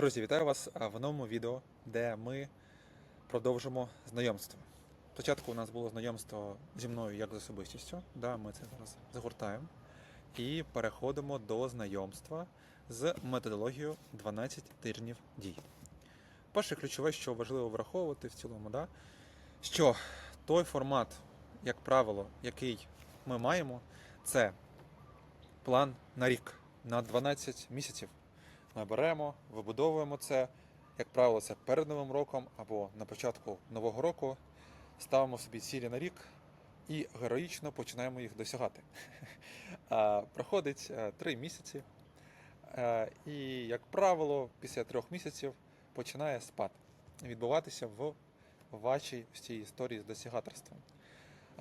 Друзі, вітаю вас в новому відео, де ми продовжимо знайомство. Спочатку у нас було знайомство зі мною як з особистістю, да, ми це зараз загортаємо. І переходимо до знайомства з методологією 12 тижнів дій. Перше ключове, що важливо враховувати в цілому, да, що той формат, як правило, який ми маємо, це план на рік, на 12 місяців. Ми беремо, вибудовуємо це, як правило, це перед Новим роком або на початку нового року. Ставимо собі цілі на рік і героїчно починаємо їх досягати. Проходить е, три місяці, е, і, як правило, після трьох місяців починає спад відбуватися в вашій в цій історії з досягаторством.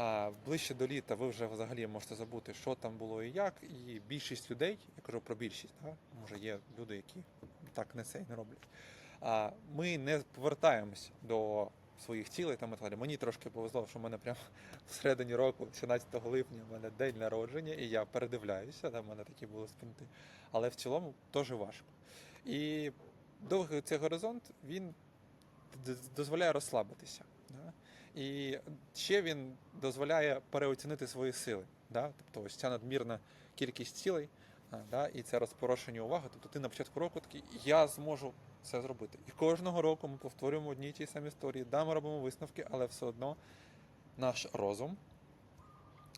А ближче до літа ви вже взагалі можете забути, що там було і як. І більшість людей, я кажу про більшість, да? може є люди, які так не це й не роблять. А ми не повертаємось до своїх цілей там і так далі. Мені трошки повезло, що в мене прямо всередині року, 17 липня, в мене день народження, і я передивляюся, там в мене такі були спринти. Але в цілому теж важко. І довгий цей горизонт він дозволяє розслабитися. І ще він дозволяє переоцінити свої сили. Да? Тобто ось ця надмірна кількість цілей, да? і це розпорошення уваги. Тобто ти на початку року такий, я зможу це зробити. І кожного року ми повторюємо одні й ті самі історії, да, ми робимо висновки, але все одно наш розум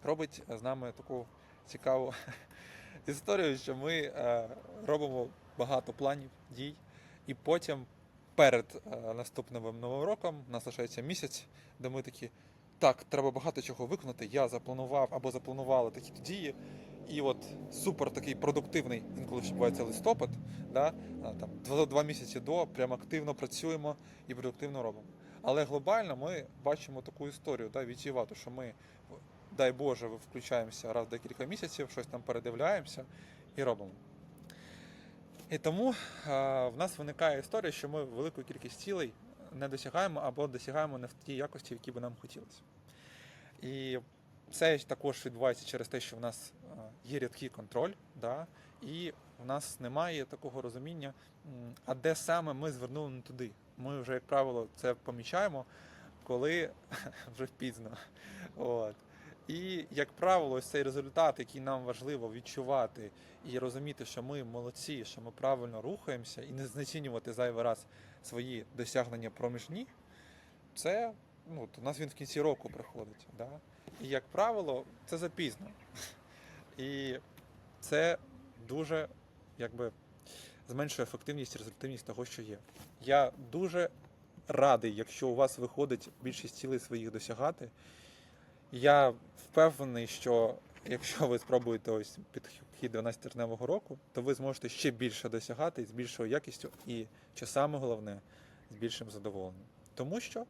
робить з нами таку цікаву історію, що ми е, робимо багато планів, дій, і потім перед е, наступним новим роком нас лишається місяць, де ми такі. Так, треба багато чого виконати. Я запланував або запланували такі дії. І от супер такий продуктивний, інколи ще бувається листопад, да? там, два, місяці до, прям активно працюємо і продуктивно робимо. Але глобально ми бачимо таку історію, да, відчувати, що ми, дай Боже, включаємося раз в декілька місяців, щось там передивляємося і робимо. І тому а, в нас виникає історія, що ми велику кількість цілей не досягаємо або досягаємо не в тій якості, в якій би нам хотілося. І це також відбувається через те, що в нас є рідкий контроль, да, і в нас немає такого розуміння, а де саме ми звернули не туди. Ми вже, як правило, це помічаємо, коли вже пізно. От. І, як правило, ось цей результат, який нам важливо відчувати і розуміти, що ми молодці, що ми правильно рухаємося, і не знецінювати зайвий раз свої досягнення проміжні, це ну, у нас він в кінці року приходить. Да? І, як правило, це запізно. І це дуже якби, зменшує ефективність і результативність того, що є. Я дуже радий, якщо у вас виходить більшість цілей своїх досягати. Я впевнений, що якщо ви спробуєте ось підхід 12-терневого року, то ви зможете ще більше досягати з більшою якістю і, що саме головне, з більшим задоволенням. Тому що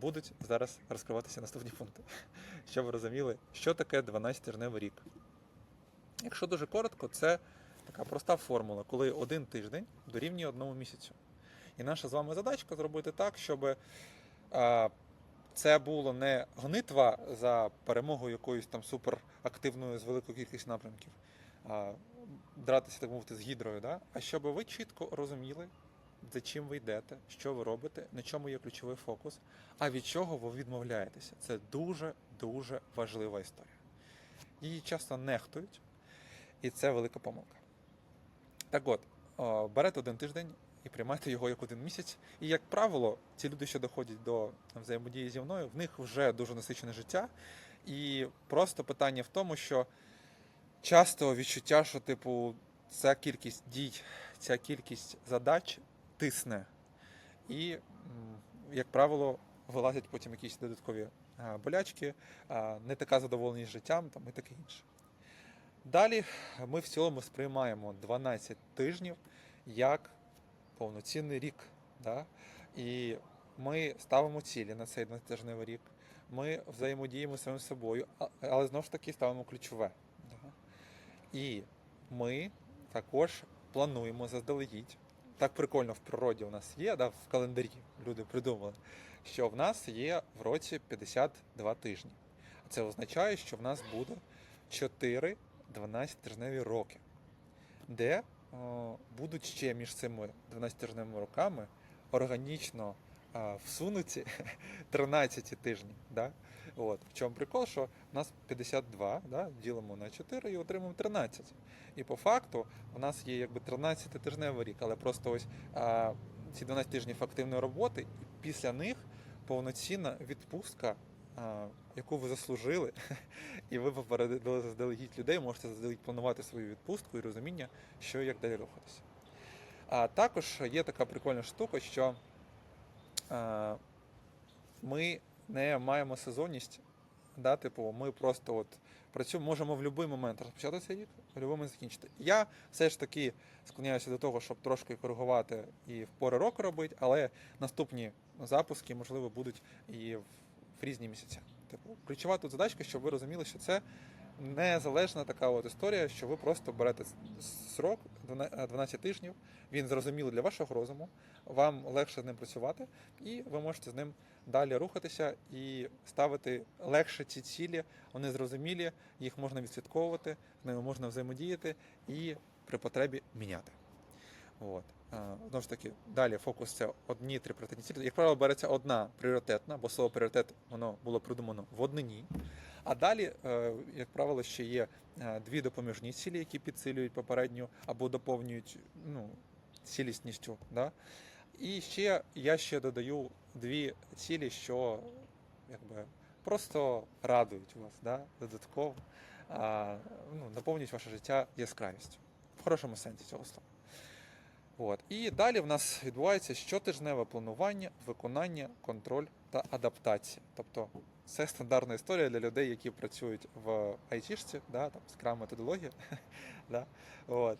будуть зараз розкриватися наступні пункти, щоб ви розуміли, що таке 12-терневий рік. Якщо дуже коротко, це така проста формула, коли один тиждень дорівнює одному місяцю. І наша з вами задачка зробити так, щоб це було не гонитва за перемогою якоюсь там суперактивною з великою кількістю напрямків, а, дратися, так мовити, з гідрою, да? а щоб ви чітко розуміли, за чим ви йдете, що ви робите, на чому є ключовий фокус, а від чого ви відмовляєтеся. Це дуже-дуже важлива історія. Її часто нехтують, і це велика помилка. Так от, берете один тиждень і приймайте його як один місяць. І, як правило, ці люди, що доходять до взаємодії зі мною, в них вже дуже насичене життя. І просто питання в тому, що часто відчуття, що, типу, ця кількість дій, ця кількість задач тисне. І, як правило, вилазять потім якісь додаткові болячки, не така задоволеність життям там, і таке інше. Далі ми в цілому сприймаємо 12 тижнів як повноцінний рік. Да? І ми ставимо цілі на цей 12-тижневий рік. Ми взаємодіємо самим собою, але знову ж таки ставимо ключове. Да? І ми також плануємо заздалегідь. Так прикольно в природі у нас є, да, в календарі люди придумали, що в нас є в році 52 тижні. Це означає, що в нас буде 4 12-тижневі роки, де будуть ще між цими 12-тижневими роками органічно всунуті 13 тижні. Да? От. В чому прикол, що у нас 52, да? ділимо на 4 і отримуємо 13. І по факту у нас є якби 13-тижневий рік, але просто ось а, ці 12 тижнів активної роботи, і після них повноцінна відпустка, яку ви заслужили, і ви попередили заздалегідь людей, можете заздалегідь планувати свою відпустку і розуміння, що і як далі рухатися. А також є така прикольна штука, що ми не маємо сезонність. Да, типу, ми просто от працюємо, можемо в будь-який момент розпочати цей рік, в будь-який закінчити. Я все ж таки склоняюся до того, щоб трошки коригувати і в пори року робити, але наступні запуски, можливо, будуть і в, в різні місяці. Типу, ключова тут задачка, щоб ви розуміли, що це незалежна така от історія, що ви просто берете срок 12 тижнів, він зрозумілий для вашого розуму, вам легше з ним працювати, і ви можете з ним далі рухатися і ставити легше ці цілі, вони зрозумілі, їх можна відслідковувати, з ними можна взаємодіяти і при потребі міняти. От. А, Знову ж таки, далі фокус це одні три пріоритетні цілі. Як правило, береться одна пріоритетна, бо слово пріоритет воно було придумано в однині. А далі, е, як правило, ще є е, дві допоміжні цілі, які підсилюють попередню або доповнюють ну, цілісністю. Да? І ще я ще додаю дві цілі, що якби, просто радують вас да? додатково, а, ну, наповнюють ваше життя яскравістю. В хорошому сенсі цього слова. От. І далі в нас відбувається щотижневе планування, виконання, контроль та адаптація. Тобто це стандартна історія для людей, які працюють в айтішці, да, там, скрам методологія. да. От.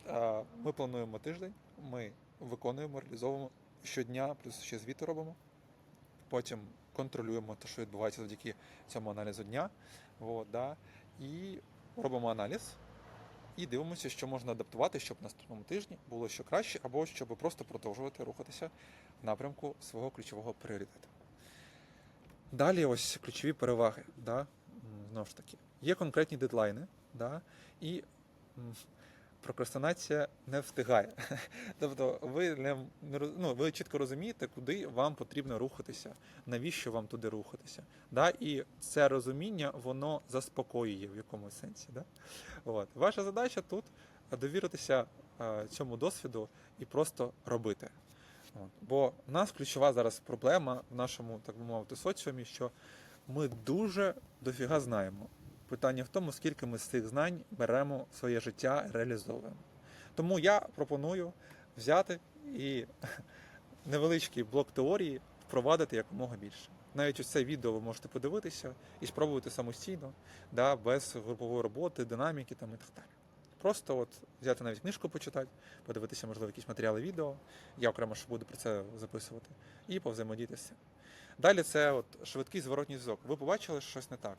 Ми плануємо тиждень, ми виконуємо, реалізовуємо щодня, плюс ще звіти робимо. Потім контролюємо те, що відбувається завдяки цьому аналізу дня. От, да. І робимо аналіз і дивимося, що можна адаптувати, щоб наступному тижні було ще краще, або щоб просто продовжувати рухатися в напрямку свого ключового пріоритету. Далі ось ключові переваги. Да? Знову ж таки, є конкретні дедлайни, да? і прокрастинація не встигає. Тобто ви не, ну, ви чітко розумієте, куди вам потрібно рухатися, навіщо вам туди рухатися. Да? І це розуміння воно заспокоює в якомусь сенсі. Да? От. Ваша задача тут довіритися е, цьому досвіду і просто робити. От. Бо в нас ключова зараз проблема в нашому, так би мовити, соціумі, що ми дуже дофіга знаємо. Питання в тому, скільки ми з цих знань беремо своє життя реалізовуємо. Тому я пропоную взяти і невеличкий блок теорії впровадити якомога більше. Навіть ось це відео ви можете подивитися і спробувати самостійно, да, без групової роботи, динаміки там, і так далі. Просто от взяти навіть книжку почитати, подивитися, можливо, якісь матеріали відео. Я окремо ще буду про це записувати, і цим. Далі це от швидкий зворотній зв'язок. Ви побачили, що щось не так.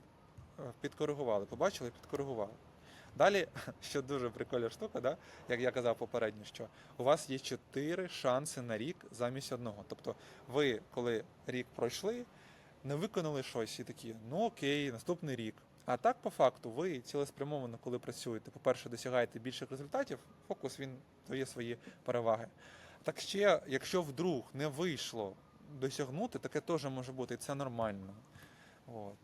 Підкоригували, побачили, підкоригували. Далі, що дуже прикольна штука, да? як я казав попередньо, що у вас є чотири шанси на рік замість одного. Тобто, ви, коли рік пройшли, не виконали щось і такі, ну окей, наступний рік. А так, по факту, ви цілеспрямовано, коли працюєте, по-перше, досягаєте більших результатів, фокус він дає свої переваги. Так ще, якщо вдруг не вийшло досягнути, таке теж може бути, і це нормально. От.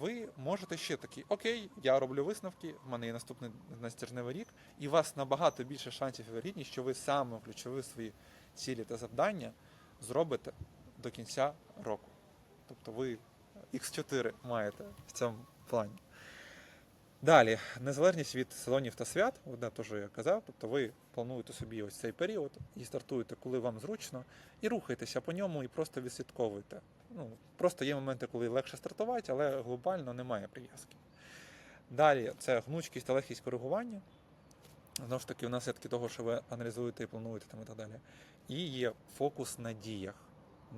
Ви можете ще такі, окей, я роблю висновки, в мене є наступний настіжневий рік, і у вас набагато більше шансів і вірогідність, що ви саме ключові свої цілі та завдання зробите до кінця року. Тобто ви X4 маєте в цьому плані. Далі, незалежність від сезонів та свят, одне теж я казав, тобто ви плануєте собі ось цей період і стартуєте, коли вам зручно, і рухайтеся по ньому і просто відслідковуйте. Ну, просто є моменти, коли легше стартувати, але глобально немає прив'язки. Далі це гнучкість та легкість коригування. Знову ж таки, у наслідки того, що ви аналізуєте і плануєте там і так далі. І є фокус на діях.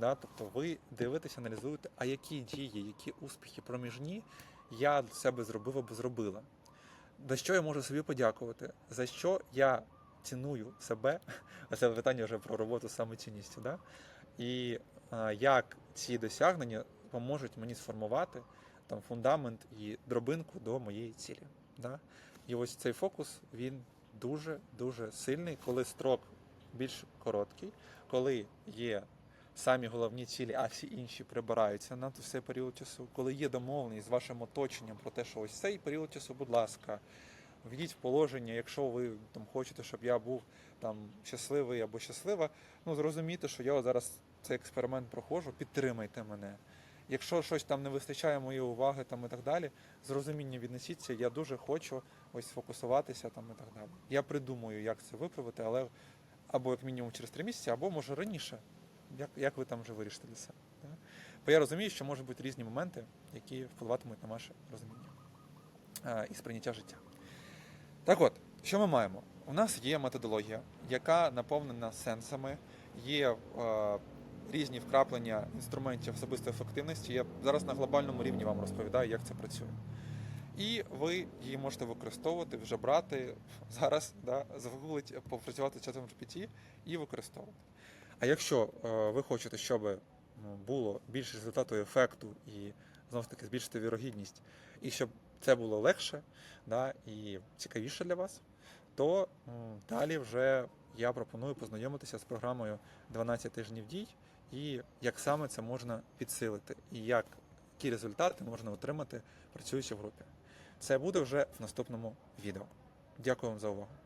Да? Тобто ви дивитеся, аналізуєте, а які дії, які успіхи проміжні я для себе зробив або зробила. За що я можу собі подякувати? За що я ціную себе? Це питання вже про роботу з самоцінністю. Да? І а, як ці досягнення поможуть мені сформувати там, фундамент і дробинку до моєї цілі. Да? І ось цей фокус він дуже дуже сильний, коли строк більш короткий, коли є самі головні цілі, а всі інші прибираються на цей період часу, коли є домовленість з вашим оточенням про те, що ось цей період часу, будь ласка, введіть в положення, якщо ви там хочете, щоб я був там щасливий або щаслива, ну зрозумійте, що я от зараз цей експеримент проходжу, підтримайте мене. Якщо щось там не вистачає моєї уваги там і так далі, з розумінням віднесіться, я дуже хочу ось сфокусуватися там і так далі. Я придумаю, як це виправити, але або як мінімум через три місяці, або може раніше. Як, як ви там вже вирішите для себе. Да? Бо я розумію, що можуть бути різні моменти, які впливатимуть на ваше розуміння е, і сприйняття життя. Так от, що ми маємо? У нас є методологія, яка наповнена сенсами, є е, різні вкраплення інструментів особистої ефективності. Я зараз на глобальному рівні вам розповідаю, як це працює. І ви її можете використовувати, вже брати зараз, да, загуглить, попрацювати чатом GPT і використовувати. А якщо е, ви хочете, щоб ну, було більше результату ефекту і знову ж таки збільшити вірогідність, і щоб це було легше да, і цікавіше для вас, то м, далі вже я пропоную познайомитися з програмою 12 тижнів дій і як саме це можна підсилити, і як, які результати можна отримати, працюючи в групі. Це буде вже в наступному відео. Дякую вам за увагу.